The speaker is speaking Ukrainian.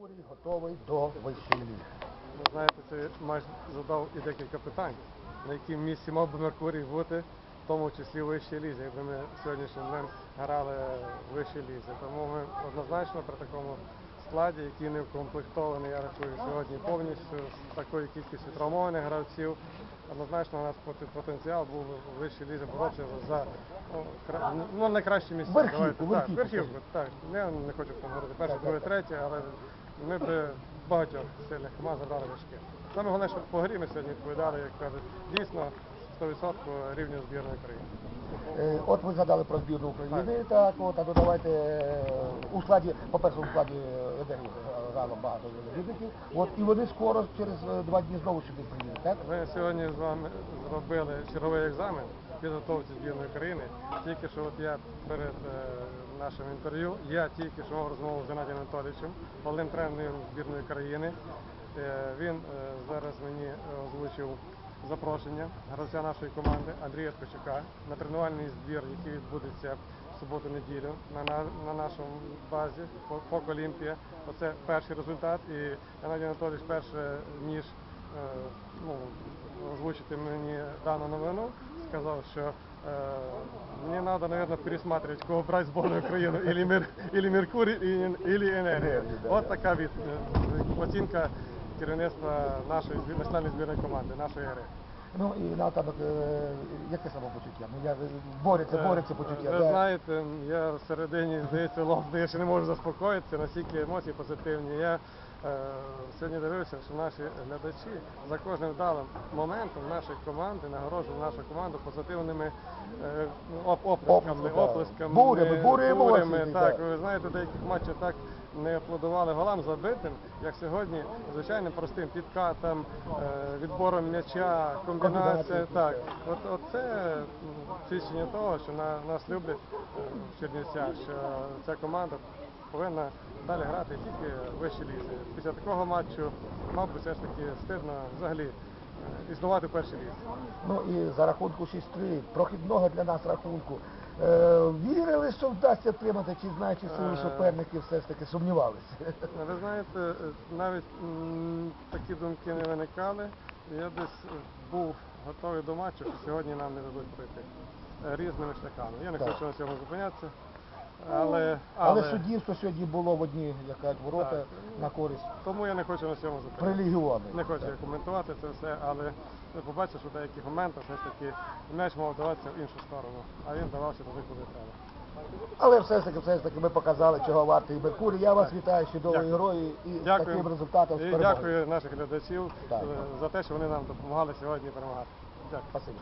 Меркурій готовий до ліги. Ви знаєте, це майже задав і декілька питань, на якому місці мав би Меркурій бути, в тому числі в вищій лізі, якби ми сьогоднішнім днем грали в вищій лізі. Тому ми однозначно при такому складі, який не вкомплектований, я рахую, сьогодні повністю з такою кількістю травмованих гравців, однозначно у нас потенціал був в вищій лізі боротися за ну, ну, найкращі місця. Верхівку, Давайте, так, верхівку, так. Я не хочу там говорити перше, друге, третє, але ми б багатьох сильних команд забрали важке. Саме головне, щоб по грі ми сьогодні відповідали, як кажуть, дійсно 100% рівню збірної країни. Е, От ви згадали про збірну України, так, от, а то давайте е, у складі, по-перше, у складі Едерів грало багато відбірників, от, і вони скоро через е, два дні знову сюди приїдуть, так? Ми сьогодні з вами зробили черговий екзамен підготовці збірної країни. Тільки що от я перед нашим інтерв'ю, я тільки що мав розмову з Геннадієм Анатолійовичем, головним тренером збірної країни. Він зараз мені озвучив запрошення гравця нашої команди Андрія Ткачука на тренувальний збір, який відбудеться в суботу-неділю на, на, на нашому базі ФОК Олімпія. Оце перший результат. І Геннадій Анатолійович перше ніж е, ну, озвучити мені дану новину, сказав, що е, мені треба, мабуть, пересматривать, кого брати зборну Україну, или, Мер, или Меркурій, или, или Енергія. Енергію, да. От така від, е, оцінка керівництва нашої національної збірної команди, нашої гри. Ну і наостанок, е, яке самопочуття? Ну, я, борються, борються почуття. Ви да. знаєте, я всередині, здається, лопну, я ще не можу заспокоїтися, настільки емоції позитивні. Я е, сьогодні дивився, що наші глядачі за кожним вдалим моментом нашої команди нагороджували нашу команду позитивними е, оп- оплесками, Оплески, да. оплесками, Бурями, бурі бурями. емоцій, Так, да. ви знаєте, деяких матчів так не аплодували голам забитим, як сьогодні звичайним простим підкатом, е, відбором м'яча, комбінація. Так, от, от це свідчення того, що на, нас люблять е, в Чернівцях, що ця команда повинна далі грати тільки в вищій лізі. Після такого матчу, мабуть, все ж таки стидно взагалі е, існувати в першій лізі. Ну і за рахунку 6-3, прохідного для нас рахунку. Е, вірили, що вдасться отримати, чи знаючи свої суперники, все ж таки сумнівалися. Ви знаєте, е, навіть такі думки не виникали. Я десь е, був готовий до матчу, що сьогодні нам не дадуть пройти е, різними шляхами. Я не Так. хочу на цьому зупинятися. Але, Але суддівство сьогодні було в одні, як кажуть, ворота Так. на користь тому я не хочу на цьому прилегіони. Не хочу я коментувати це все, але ви побачите, що в деяких моментах все ж таки м'яч мав даватися в іншу сторону, а він давався туди, куди треба. Але все ж таки, все ж таки ми показали, чого вартий Меркурій. Я вас вітаю з чудовою грою і з Дякую. таким результатом з І перемогою. дякую наших глядачів Так. е, за те, що вони нам допомагали сьогодні перемагати. Дякую. Спасибо.